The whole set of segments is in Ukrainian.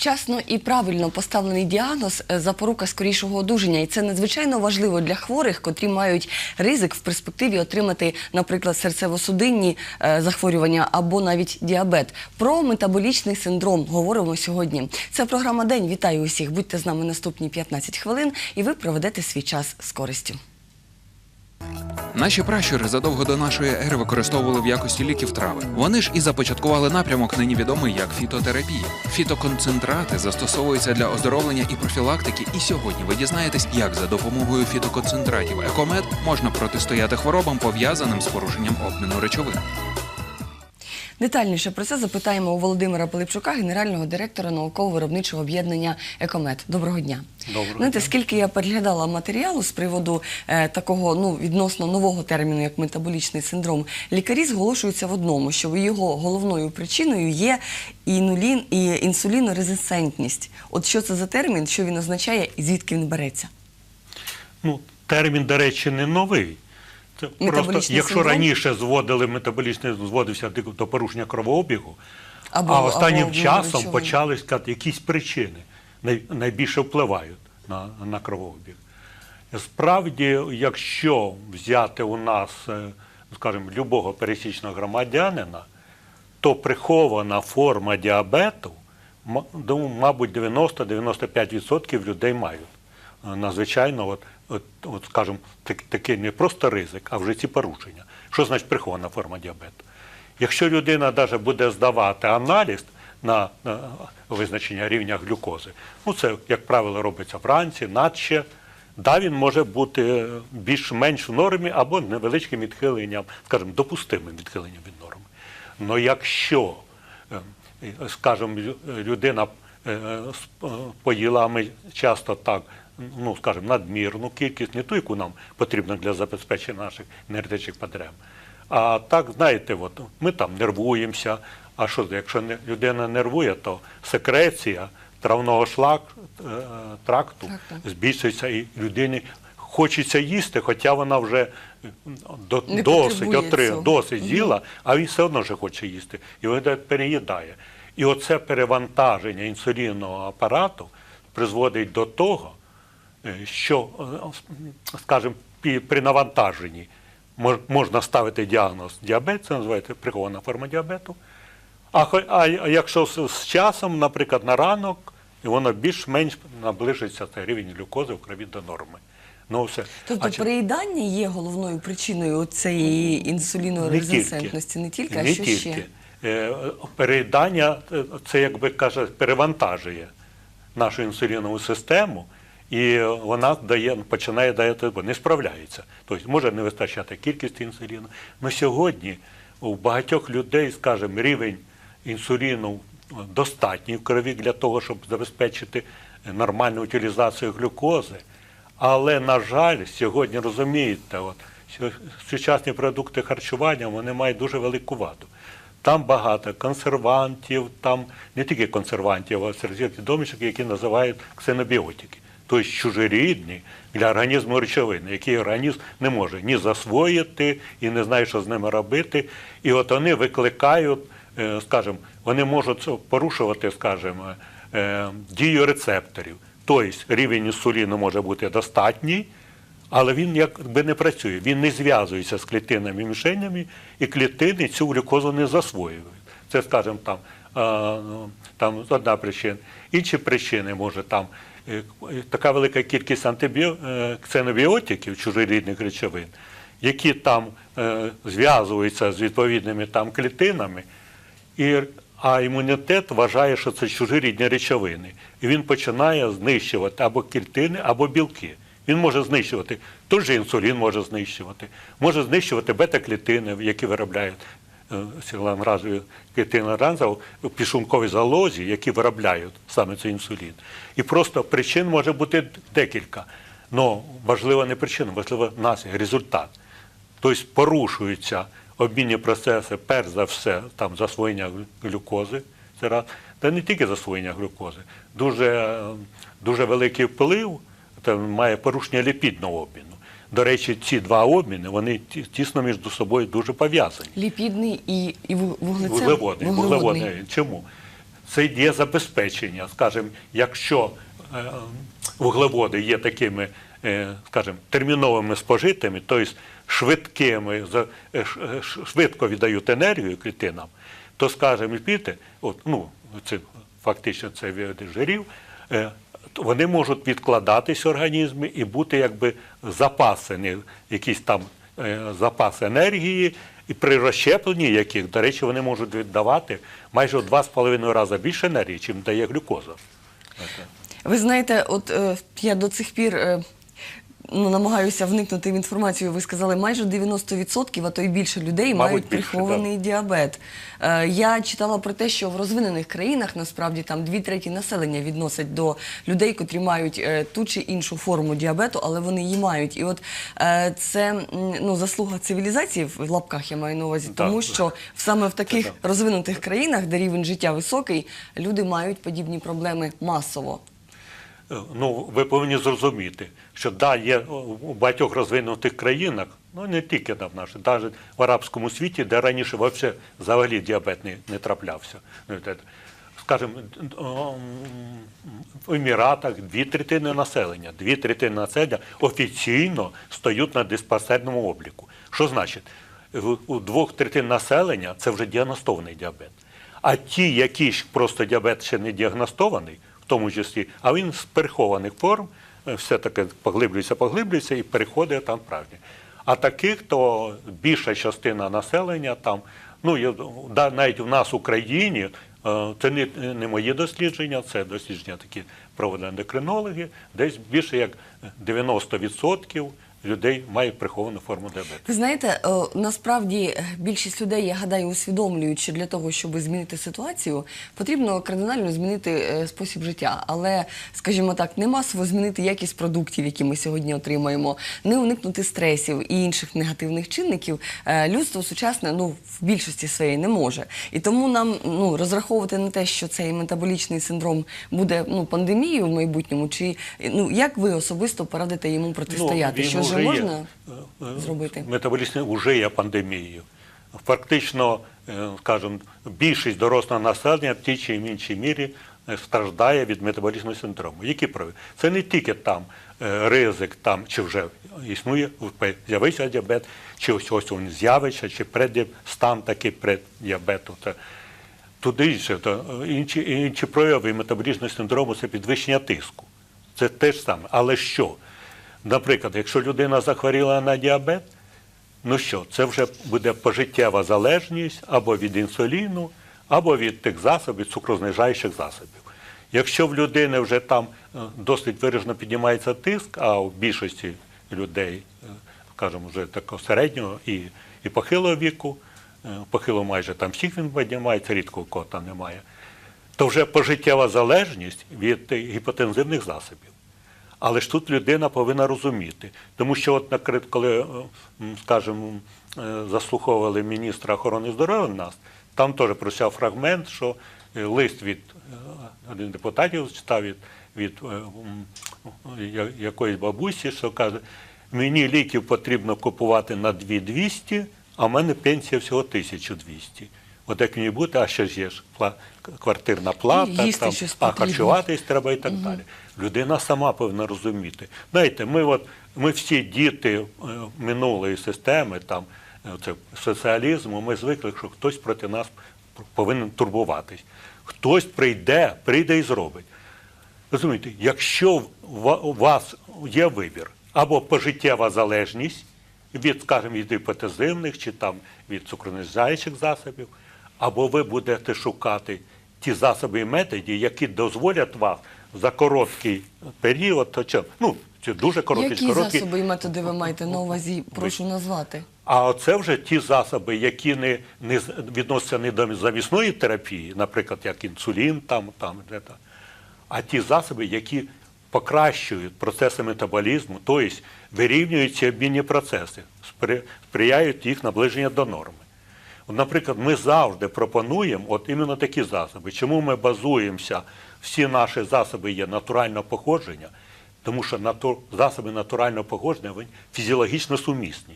Вчасно і правильно поставлений діагноз е, запорука скорішого одужання, і це надзвичайно важливо для хворих, котрі мають ризик в перспективі отримати, наприклад, серцево-судинні е, захворювання або навіть діабет. Про метаболічний синдром говоримо сьогодні. Це програма День. Вітаю усіх. Будьте з нами наступні 15 хвилин, і ви проведете свій час з користю. Наші пращури задовго до нашої ери використовували в якості ліків трави. Вони ж і започаткували напрямок, нині відомий як фітотерапія. Фітоконцентрати застосовуються для оздоровлення і профілактики. І сьогодні ви дізнаєтесь, як за допомогою фітоконцентратів екомед можна протистояти хворобам, пов'язаним з порушенням обміну речовин. Детальніше про це запитаємо у Володимира Пилипчука, генерального директора науково-виробничого об'єднання «Екомет». Доброго дня. Доброго Знаєте, дня. скільки я переглядала матеріалу з приводу е, такого ну відносно нового терміну, як метаболічний синдром, лікарі зголошуються в одному, що його головною причиною є інулін і інсулінорезистентність. От що це за термін, що він означає і звідки він береться? Ну, термін, до речі, не новий. Це просто, якщо синдром? раніше зводили метаболічний, зводився до порушення кровообігу, Або- а останнім або часом речовин. почали сказати, якісь причини найбільше впливають на, на кровообіг. Справді, якщо взяти у нас, е, скажімо, любого пересічного громадянина, то прихована форма діабету, мабуть, 90-95% людей мають. Е, Надзвичайно, от, от, скажімо, так, такий не просто ризик, а вже ці порушення. Що значить прихована форма діабету? Якщо людина навіть буде здавати аналіз на, на визначення рівня глюкози, ну це, як правило, робиться вранці, надще, да, він може бути більш-менш в нормі або невеличким відхиленням, скажімо, допустимим відхиленням від норми. Но якщо, е, скажімо, людина е, е, поїла, ми часто так, ну, скажімо, надмірну кількість, не ту, яку нам потрібно для забезпечення наших енергетичних потреб. А так, знаєте, от, ми там нервуємося. А що, якщо людина нервує, то секреція травного шлак, е, тракту Так, так. збільшується і людині хочеться їсти, хоча вона вже е, до, досить цього. досить з'їла, а він все одно вже хоче їсти. І він переїдає. І оце перевантаження інсулінного апарату призводить до того, що, е, скажімо, при навантаженні можна ставити діагноз діабет, це називається прихована форма діабету. А, якщо з, часом, наприклад, на ранок, і воно більш-менш наближиться цей рівень глюкози в крові до норми. Ну, все. Тобто А переїдання є головною причиною цієї інсулінорезистентності, не тільки, а не що тільки. ще? Е, Переїдання е, це, якби каже, перевантажує нашу інсулінову систему, і вона дає, починає дати, бо не справляється. Тобто може не вистачати кількість інсуліну. Но сьогодні у багатьох людей, скажімо, рівень інсуліну достатній в крові для того, щоб забезпечити нормальну утилізацію глюкози. Але, на жаль, сьогодні розумієте, от, сучасні продукти харчування вони мають дуже велику ваду. Там багато консервантів, там не тільки консервантів, а серед відоміших, які називають ксенобіотики, тобто чужорідні для організму речовини, які організм не може ні засвоїти і не знає, що з ними робити. І от вони викликають, е, скажімо, вони можуть порушувати, скажімо, е, дію рецепторів. Тобто рівень інсуліну може бути достатній, але він якби не працює. Він не зв'язується з клітинними мішенями, і клітини цю глюкозу не засвоюють. Це, скажімо, там, ну, там одна причина. Інші причини може там е, така велика кількість е, ксенобіотиків, чужорідних речовин, які там е, зв'язуються з відповідними там клітинами. І, а імунітет вважає, що це чужорідні речовини. І він починає знищувати або клітини, або білки. Він може знищувати, той же інсулін може знищувати, може знищувати бета-клітини, які виробляють е, сілангразові клітини ранза в пішунковій залозі, які виробляють саме цей інсулін. І просто причин може бути декілька. Но важлива не причина, важлива наслідок, результат. Тобто порушуються обмінні процеси, перш за все, там засвоєння глюкози, це раз, та не тільки засвоєння глюкози, дуже, е, дуже великий вплив там, має порушення ліпідного обміну. До речі, ці два обміни вони ті- тісно між собою дуже пов'язані. Ліпідний і, і ву- вуглецевий? Вуглеводний, вуглеводний. Чому? це є забезпечення. Скажімо, якщо е, вуглеводи є такими, е, скажімо, терміновими спожитими, тобто швидкими, е, швидко віддають енергію клітинам, то, скажімо, піти, от, ну, це фактично це від жирів, вони можуть відкладатись в організмі і бути якби запасені, якісь там е, запас енергії, і при розщепленні яких, до речі, вони можуть віддавати майже в 2,5 рази більше енергії, чим дає глюкоза. Ви знаєте, от е, я до цих пір е, ну, намагаюся вникнути в інформацію. Ви сказали, майже 90%, а то й більше людей Мабуть, мають більше, прихований діабет. Е, я читала про те, що в розвинених країнах насправді там дві треті населення відносять до людей, котрі мають е, ту чи іншу форму діабету, але вони її мають. І от е, це ну, заслуга цивілізації в лапках я маю на увазі, Так. тому що саме в таких розвинутих країнах, де рівень життя високий, люди мають подібні проблеми масово. Ну, ви повинні зрозуміти, що да, є у багатьох розвинутих країнах, ну не тільки там в нашій, навіть в арабському світі, де раніше вообще взагалі діабет не, не траплявся. Ну, Скажімо, в Еміратах дві третини населення, дві третини населення офіційно стають на диспансерному обліку. Що значить? У двох третин населення це вже діагностований діабет. А ті, які просто діабет ще не діагностований, в тому числі, а він з перехованих форм, е, все-таки поглиблюється, поглиблюється і переходить там справжнє. А таких, то більша частина населення там, ну навіть в нас в Україні, е, це не, не мої дослідження, це дослідження такі проведені ендокринологи, десь більше як 90% людей мають приховану форму діабету. Ви знаєте, е, насправді е, більшість людей, я гадаю, усвідомлюють, що для того, щоб змінити ситуацію, потрібно кардинально змінити е, спосіб життя. Але, скажімо так, не масово змінити якість продуктів, які ми сьогодні отримаємо, не уникнути стресів і інших негативних чинників. Людство сучасне ну в більшості своєї не може. І тому нам ну розраховувати на те, що цей метаболічний синдром буде ну пандемією в майбутньому, чи ну як ви особисто порадите йому протистояти? Ну, що вже є. можна Е, е, зробити? Метаболічний вже є пандемією. Фактично, е, скажімо, більшість дорослого населення в тій чи іншій мірі страждає від метаболічного синдрому. Які прояви? Це не тільки там ризик, там чи вже існує, з'явився діабет, чи ось ось він з'явиться, чи стан такий преддіабету. Туди інше, то інші, інші прояви метаболічного синдрому це підвищення тиску. Це те ж саме. Але що? Наприклад, якщо людина захворіла на діабет, ну що, це вже буде пожиттєва залежність або від інсуліну, або від тих засобів, цукрознижаючих засобів. Якщо в людини вже там е, досить виражено піднімається тиск, а у більшості людей, е, скажімо, вже такого середнього і, і похилого віку, е, похило майже там всіх він піднімається, рідко у кого там немає, то вже пожиттєва залежність від е, гіпотензивних засобів. Але ж тут людина повинна розуміти. Тому що, от, коли, е, скажімо, е, заслуховували міністра охорони здоров'я в нас, там теж просяв фрагмент, що е, лист від один депутатів читав від, від якоїсь бабусі, що каже, мені ліків потрібно купувати на 2200, а в мене пенсія всього 1200. Як бути, а ще ж є ж квартирна плата, їсти там, щось а потрібно. харчуватись треба і так далі. Людина сама повинна розуміти. Знаєте, ми, от, ми всі діти е, минулої системи, там, е, це, соціалізму, ми звикли, що хтось проти нас повинен турбуватись. Хтось прийде, прийде і зробить. Розумієте, якщо в- у вас є вибір або пожиттєва залежність від, скажімо, від гіпотезивних чи там від цукронизаючих засобів, або ви будете шукати ті засоби і методи, які дозволять вам за короткий період, ну, це дуже короткий, Які короткий, засоби і методи ви маєте на увазі? Прошу назвати. а це вже ті засоби, які не, не відносяться не до завісної терапії, наприклад, як інсулін, там, там, де там, а ті засоби, які покращують процеси метаболізму, тобто вирівнюють ці обмінні процеси, сприяють їх наближення до норми. Наприклад, ми завжди пропонуємо от іменно такі засоби. Чому ми базуємося? Всі наші засоби є натурального походження, тому що нату- засоби натурального походження вони фізіологічно сумісні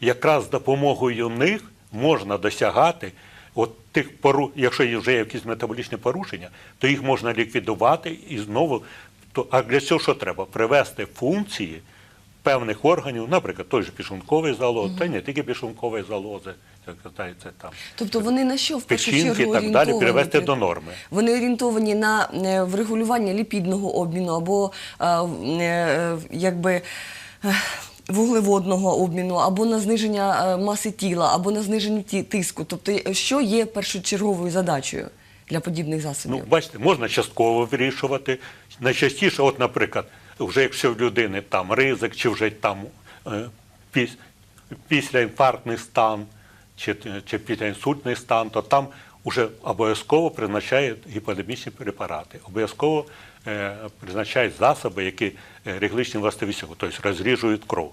якраз з допомогою них можна досягати от тих пору, якщо вже є якісь метаболічні порушення, то їх можна ліквідувати і знову. То, а для цього що треба? Привести функції певних органів, наприклад, той же пішунковий залоз, та не тільки пішунковий залози, як там. Тобто вони на що в першу Печінки чергу і так далі перевести до норми. Вони орієнтовані на е, врегулювання ліпідного обміну або е, е, якби. е, Вуглеводного обміну або на зниження е, маси тіла, або на зниження ті- тиску. Тобто, що є першочерговою задачею для подібних засобів? Ну, бачите, можна частково вирішувати. Найчастіше, от, наприклад, вже якщо в людини там ризик, чи вже там е, піс, післяінфарктний стан, чи, чи післяінсультний стан, то там вже обов'язково призначають гіподемічні препарати. Обов'язково е, призначають засоби, які е, регличні властивості, тобто розріжують кров.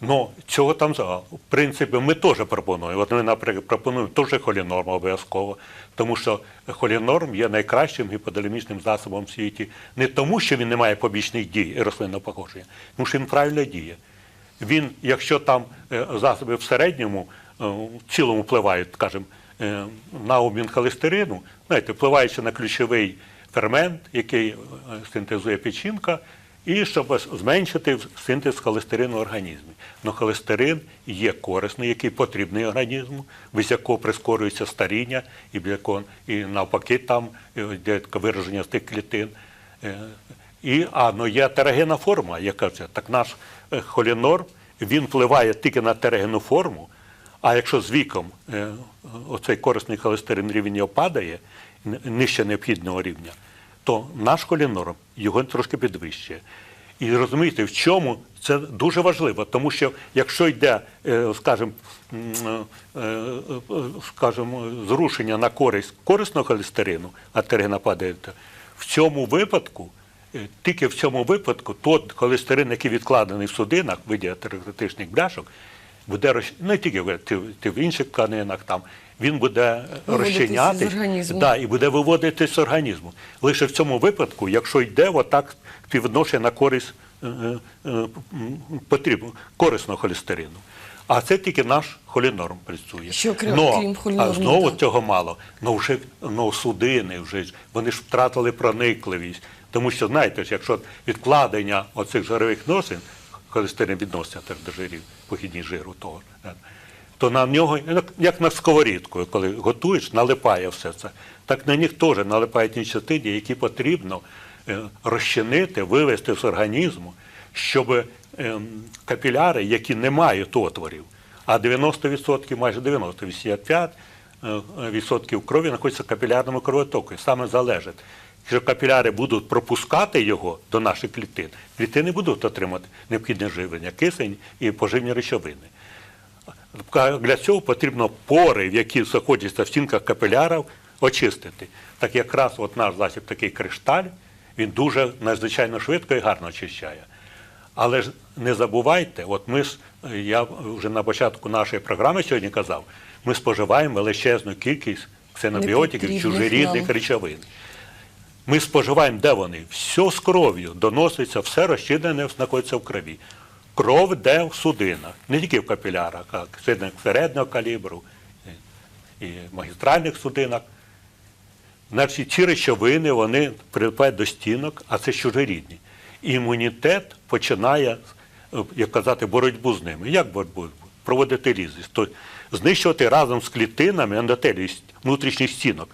Ну, цього там в принципі ми теж пропонуємо. От ми, наприклад, пропонуємо теж холінорм обов'язково, тому що холінорм є найкращим гіподинамічним засобом в світі. Не тому, що він не має побічних дій і рослинного походження, тому що він правильно діє. Він, якщо там е, засоби в середньому е, в цілому впливають, скажімо, е, на обмін холестерину, знаєте, впливаючи на ключовий фермент, який синтезує печінка, і щоб зменшити синтез холестерину в організмі. Но холестерин є корисний, який потрібний організму, без якого прискорюється старіння, і і навпаки там йде вираження з тих клітин. І, а, ну є терогенна форма, яка це. Так наш холінор, він впливає тільки на терогенну форму, а якщо з віком е, оцей корисний холестерин рівень його падає, нижче необхідного рівня, то наш холінорм його трошки підвищує. І розумієте, в чому це дуже важливо, тому що якщо йде, е, скажімо, е, е, скажімо, зрушення на користь корисного холестерину, а тергена падає, в цьому випадку, е, тільки в цьому випадку, той холестерин, який відкладений в судинах, в виді атеросклеротичних бляшок, буде розч- не тільки в, ти- ти в інших тканинах там, він буде Виводитися розчинятись да, і буде виводитись з організму. Лише в цьому випадку, якщо йде отак співвідношення на користь е, е, е, потрібно, корисного холестерину. А це тільки наш холінорм працює. Що крім- Но, крім а знову так. цього мало. Ну вже ну, судини, вже вони ж втратили проникливість. Тому що, знаєте, якщо відкладення оцих жирових носин, холестерин відноситься до жирів, похідні жиру того, то на нього, як- на сковорідку, коли готуєш, налипає все це. Так на них теж налипають ті частини, які потрібно е, розчинити, вивести з організму, щоб ем, капіляри, які не мають отворів, а 90%, майже 90, 85% е, крові знаходяться в капілярному кровотоку. І саме залежить. Якщо капіляри будуть пропускати його до наших клітин, клітини будуть отримати необхідне живлення, кисень і поживні речовини. Для цього потрібно пори, в які знаходяться в стінках капілярів, очистити. Так якраз от наш засіб такий кришталь, він дуже надзвичайно швидко і гарно очищає. Але ж не забувайте, от ми ж, я вже на початку нашої програми сьогодні казав, ми споживаємо величезну кількість ксенобіотиків, чужорідних речовин. Ми споживаємо, де вони? Все з кров'ю доноситься, все розчинене знаходиться в крові. Кров йде в судинах, не тільки в капілярах, а в судинах середнього калібру і і магістральних судинах. Значить, ці речовини вони прилипають до стінок, а це чужорідні. І імунітет починає, як казати, боротьбу з ними. Як боротьбу? Проводити лізис. Тобто знищувати разом з клітинами ендотелію внутрішніх стінок.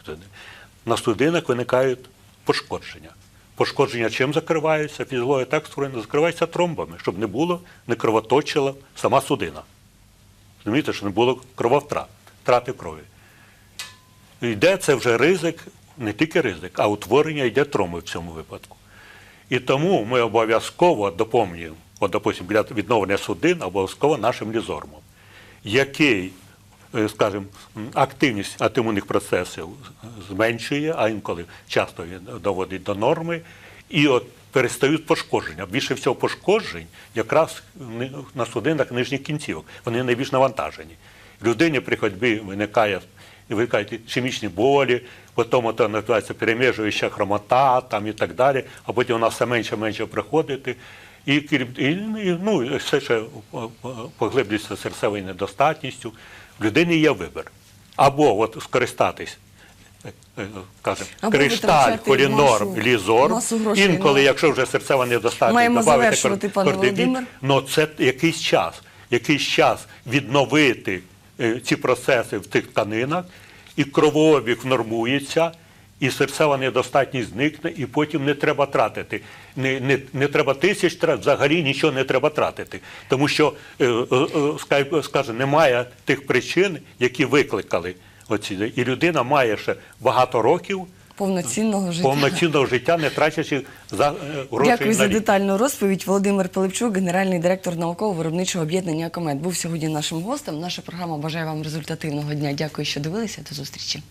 На судинах виникають пошкодження. Пошкодження чим закриваються? Фізіологія так створена, закриваються тромбами, щоб не було, не кровоточила сама судина. Розумієте, що не було крововтрат, втрати крові. Йде це вже ризик, не тільки ризик, а утворення йде троми в цьому випадку. І тому ми обов'язково доповнюємо, от, допустим, для відновлення судин обов'язково нашим лізормом, який, скажімо, активність антимунних процесів зменшує, а інколи часто він доводить до норми, і от перестають пошкодження. Більше всього пошкоджень якраз на судинах нижніх кінцівок. Вони найбільш навантажені. Людині при ходьбі виникає виникають ішемічні болі, потім це називається перемежуюча хромота там, і так далі, а потім вона все менше менше приходить. І, і, і, ну, все ще о, о, поглиблюється серцевою недостатністю. В людини є вибір. або от скористатись. е, е, Кажемо, кришталь, колінор, масу- лізор. масу грошей Інколи, на- якщо вже серцева недостатність, Маємо добавити завершувати, пане. Володимир. Ну це якийсь час, якийсь час відновити е, ці процеси в тих тканинах, і кровообіг внормується, і серцева недостатність зникне, і потім не треба тратити. Не, не, не треба тисяч, тра- взагалі нічого не треба тратити. Тому що, е, е, е, скаже, немає тих причин, які викликали оці. І людина має ще багато років Повноцінного життя. повноцінного життя, не трачачи за е, гроші Дякую на за детальну розповідь. Володимир Пилипчук, генеральний директор науково-виробничого об'єднання «Акомет», був сьогодні нашим гостем. Наша програма бажає вам результативного дня. Дякую, що дивилися. До зустрічі.